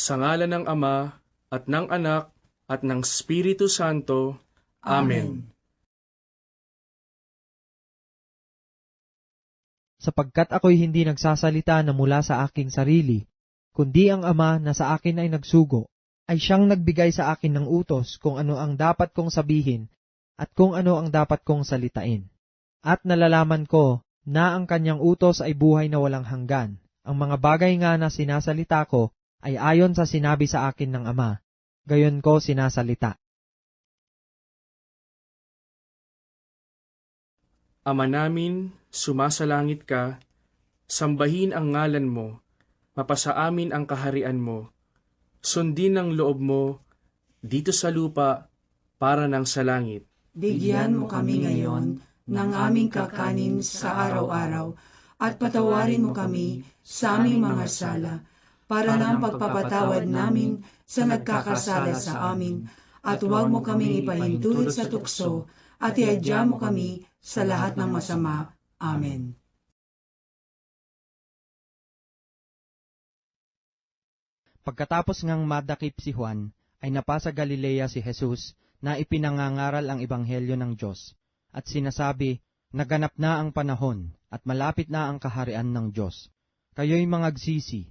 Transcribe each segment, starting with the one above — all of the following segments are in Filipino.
Sa ngala ng Ama, at ng Anak, at ng Espiritu Santo. Amen. sapagkat ako'y hindi nagsasalita na mula sa aking sarili, kundi ang Ama na sa akin ay nagsugo, ay siyang nagbigay sa akin ng utos kung ano ang dapat kong sabihin at kung ano ang dapat kong salitain. At nalalaman ko na ang kanyang utos ay buhay na walang hanggan. Ang mga bagay nga na sinasalita ko ay ayon sa sinabi sa akin ng Ama. Gayon ko sinasalita. Ama namin, sumasalangit ka, sambahin ang ngalan mo, mapasa amin ang kaharian mo, sundin ang loob mo, dito sa lupa, para ng sa langit. Bigyan mo kami ngayon ng aming kakanin sa araw-araw at patawarin mo kami sa aming mga sala para ng pagpapatawad namin sa nagkakasala sa amin at huwag mo kaming ipahintulot sa tukso at iadya mo kami sa lahat ng masama. Amen. Pagkatapos ngang madakip si Juan, ay napasa Galilea si Jesus na ipinangangaral ang ebanghelyo ng Diyos, at sinasabi, naganap na ang panahon, at malapit na ang kaharian ng Diyos. Kayo'y mangagsisi,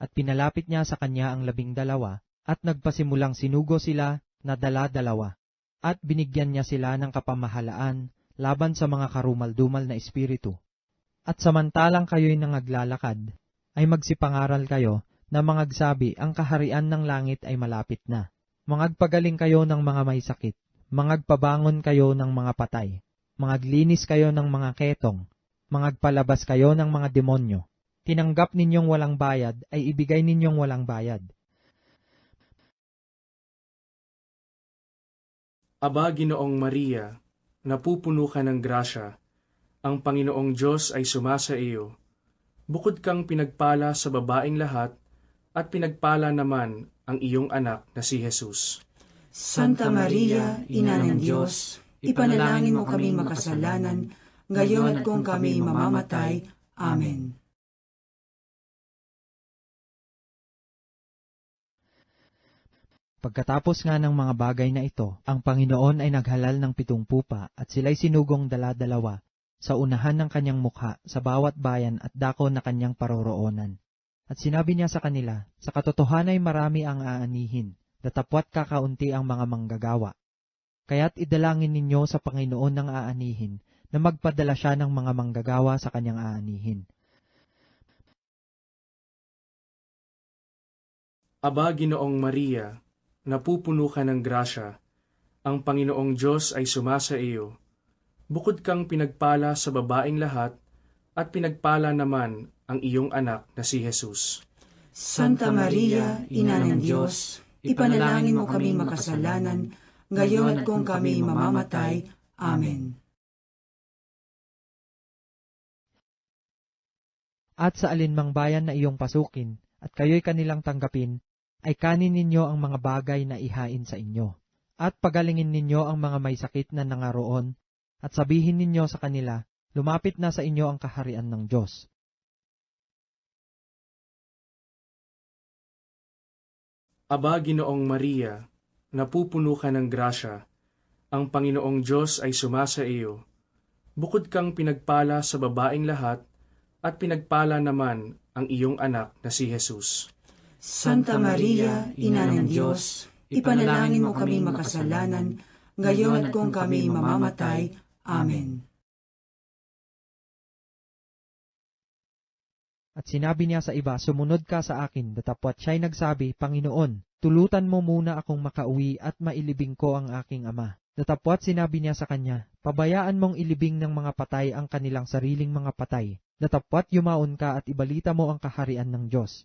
At pinalapit niya sa kanya ang labing dalawa, at nagpasimulang sinugo sila na dala-dalawa, at binigyan niya sila ng kapamahalaan laban sa mga karumaldumal na espiritu. At samantalang kayo'y nangaglalakad, ay magsipangaral kayo na mangagsabi ang kaharian ng langit ay malapit na. Mangagpagaling kayo ng mga may sakit, mangagpabangon kayo ng mga patay, mangaglinis kayo ng mga ketong, mangagpalabas kayo ng mga demonyo. Tinanggap ninyong walang bayad ay ibigay ninyong walang bayad. Aba, Ginoong Maria, napupuno ka ng grasya, ang Panginoong Diyos ay sumasa iyo. Bukod kang pinagpala sa babaing lahat, at pinagpala naman ang iyong anak na si Jesus. Santa Maria, Ina ng Diyos, ipanalangin mo kami makasalanan, ngayon at kung kami mamamatay. Amen. Pagkatapos nga ng mga bagay na ito, ang Panginoon ay naghalal ng pitong pupa at sila'y sinugong dala-dalawa sa unahan ng kanyang mukha sa bawat bayan at dako na kanyang paroroonan. At sinabi niya sa kanila, sa katotohanan ay marami ang aanihin, datapwat kakaunti ang mga manggagawa. Kaya't idalangin ninyo sa Panginoon ng aanihin na magpadala siya ng mga manggagawa sa kanyang aanihin. Aba, Ginoong Maria, napupuno ka ng grasya, ang Panginoong Diyos ay sumasa iyo. Bukod kang pinagpala sa babaing lahat, at pinagpala naman ang iyong anak na si Jesus. Santa Maria, Ina ng Diyos, ipanalangin mo kami makasalanan, ngayon at kung kami mamamatay. Amen. At sa alinmang bayan na iyong pasukin, at kayo'y kanilang tanggapin, ay kanin ninyo ang mga bagay na ihain sa inyo. At pagalingin ninyo ang mga may sakit na nangaroon, at sabihin ninyo sa kanila, lumapit na sa inyo ang kaharian ng Diyos. Aba, Ginoong Maria, napupuno ka ng grasya, ang Panginoong Diyos ay sumasa iyo. Bukod kang pinagpala sa babaing lahat, at pinagpala naman ang iyong anak na si Jesus. Santa Maria, Ina ng Diyos, ipanalangin mo kami makasalanan, ngayon at kung kami mamamatay. Amen. At sinabi niya sa iba, sumunod ka sa akin, datapwat siya'y nagsabi, Panginoon, tulutan mo muna akong makauwi at mailibing ko ang aking ama. Datapwat sinabi niya sa kanya, pabayaan mong ilibing ng mga patay ang kanilang sariling mga patay, Datapwat yumaon ka at ibalita mo ang kaharian ng Diyos.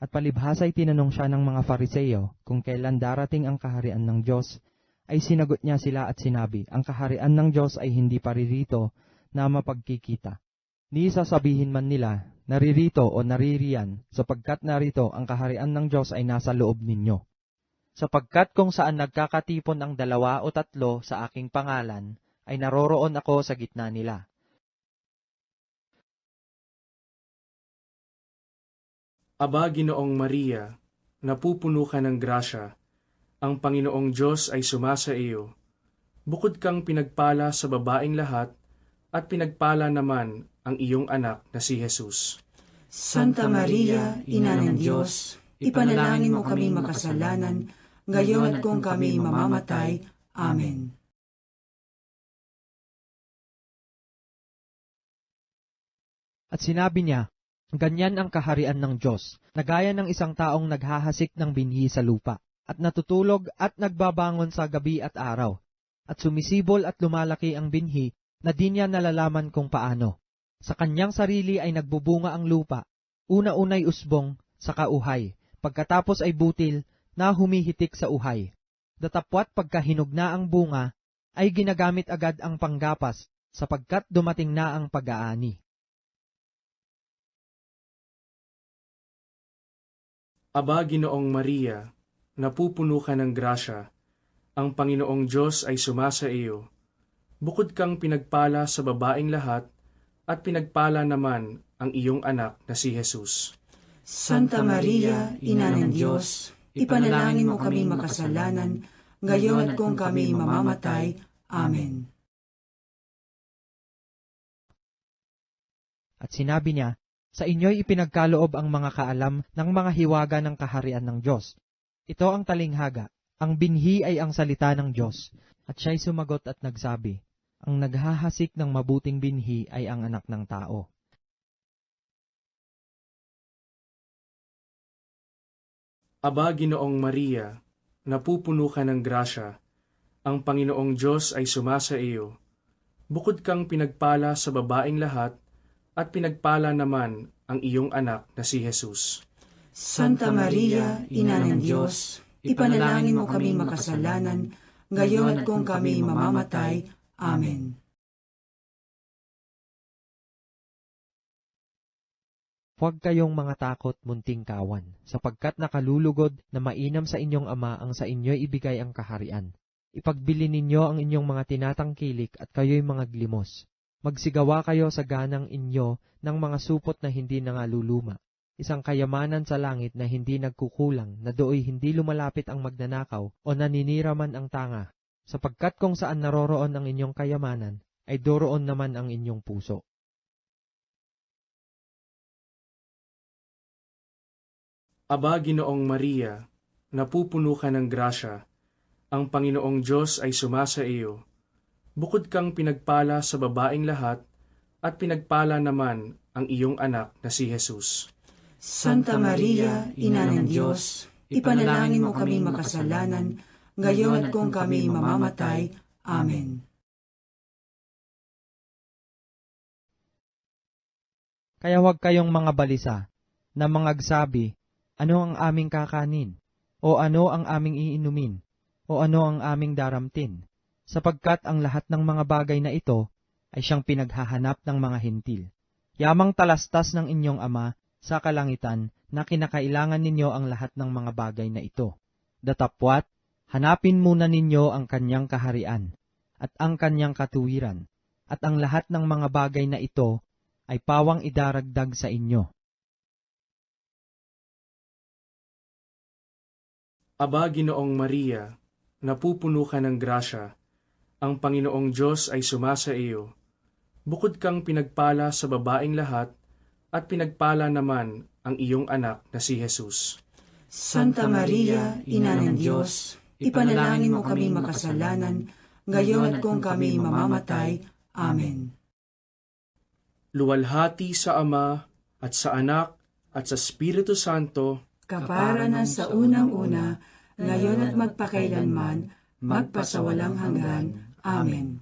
At palibhasa ay tinanong siya ng mga fariseyo kung kailan darating ang kaharian ng Diyos, ay sinagot niya sila at sinabi, ang kaharian ng Diyos ay hindi paririto na mapagkikita. Ni sasabihin man nila, naririto o naririyan, sapagkat narito ang kaharian ng Diyos ay nasa loob ninyo. Sapagkat kung saan nagkakatipon ang dalawa o tatlo sa aking pangalan, ay naroroon ako sa gitna nila. Aba, Ginoong Maria, napupuno ka ng grasya, ang Panginoong Diyos ay sumasa iyo. Bukod kang pinagpala sa babaing lahat, at pinagpala naman ang iyong anak na si Jesus. Santa Maria, Ina ng Diyos, ipanalangin mo kaming makasalanan, ngayon at kung kami mamamatay. Amen. At sinabi niya, Ganyan ang kaharian ng Diyos, na gaya ng isang taong naghahasik ng binhi sa lupa, at natutulog at nagbabangon sa gabi at araw, at sumisibol at lumalaki ang binhi na di niya nalalaman kung paano. Sa kanyang sarili ay nagbubunga ang lupa, una-unay usbong, saka uhay, pagkatapos ay butil na humihitik sa uhay. Datapwat pagkahinog na ang bunga, ay ginagamit agad ang panggapas, sapagkat dumating na ang pag-aani. Aba, Ginoong Maria, napupuno ka ng grasya, ang Panginoong Diyos ay sumasa iyo. Bukod kang pinagpala sa babaing lahat, at pinagpala naman ang iyong anak na si Jesus. Santa Maria, Ina ng Diyos, ipanalangin mo kaming makasalanan, ngayon at kung kami mamamatay. Amen. At sinabi niya, Sa inyo'y ipinagkaloob ang mga kaalam ng mga hiwaga ng kaharian ng Diyos. Ito ang talinghaga, ang binhi ay ang salita ng Diyos. At siya'y sumagot at nagsabi, Ang naghahasik ng mabuting binhi ay ang anak ng tao. Aba, Ginoong Maria, napupuno ka ng grasya, ang Panginoong Diyos ay sumasa iyo. Bukod kang pinagpala sa babaing lahat, at pinagpala naman ang iyong anak na si Jesus. Santa Maria, Ina ng Diyos, ipanalangin mo kaming makasalanan, ngayon at kung kami mamamatay. Amen. Huwag kayong mga takot munting kawan, sapagkat nakalulugod na mainam sa inyong ama ang sa inyo'y ibigay ang kaharian. Ipagbili ninyo ang inyong mga tinatangkilik at kayo'y mga glimos. Magsigawa kayo sa ganang inyo ng mga supot na hindi nangaluluma. Isang kayamanan sa langit na hindi nagkukulang, na dooy hindi lumalapit ang magnanakaw o naninira man ang tanga. Sapagkat kung saan naroroon ang inyong kayamanan, ay doroon naman ang inyong puso. Aba, Ginoong Maria, napupuno ka ng grasya, ang Panginoong Diyos ay sumasa iyo. Bukod kang pinagpala sa babaing lahat, at pinagpala naman ang iyong anak na si Jesus. Santa Maria, Ina ng Diyos, ipanalangin mo kaming makasalanan, ngayon at kung kami mamamatay. Amen. Kaya huwag kayong mga balisa na mangagsabi, ano ang aming kakanin, o ano ang aming iinumin, o ano ang aming daramtin, sapagkat ang lahat ng mga bagay na ito ay siyang pinaghahanap ng mga hentil. Yamang talastas ng inyong ama sa kalangitan na kinakailangan ninyo ang lahat ng mga bagay na ito. Datapwat, hanapin muna ninyo ang kanyang kaharian, at ang kanyang katuwiran, at ang lahat ng mga bagay na ito ay pawang idaragdag sa inyo. Aba, Ginoong Maria, napupuno ka ng grasya, ang Panginoong Diyos ay sumasa iyo. Bukod kang pinagpala sa babaing lahat, at pinagpala naman ang iyong anak na si Jesus. Santa Maria, Ina ng Diyos, ipanalangin mo kami makasalanan, ngayon at kung kami mamamatay. Amen. Luwalhati sa Ama, at sa Anak, at sa Espiritu Santo, Kapara ng sa unang-una, ngayon at magpakailanman, magpasawalang hanggan. Amen.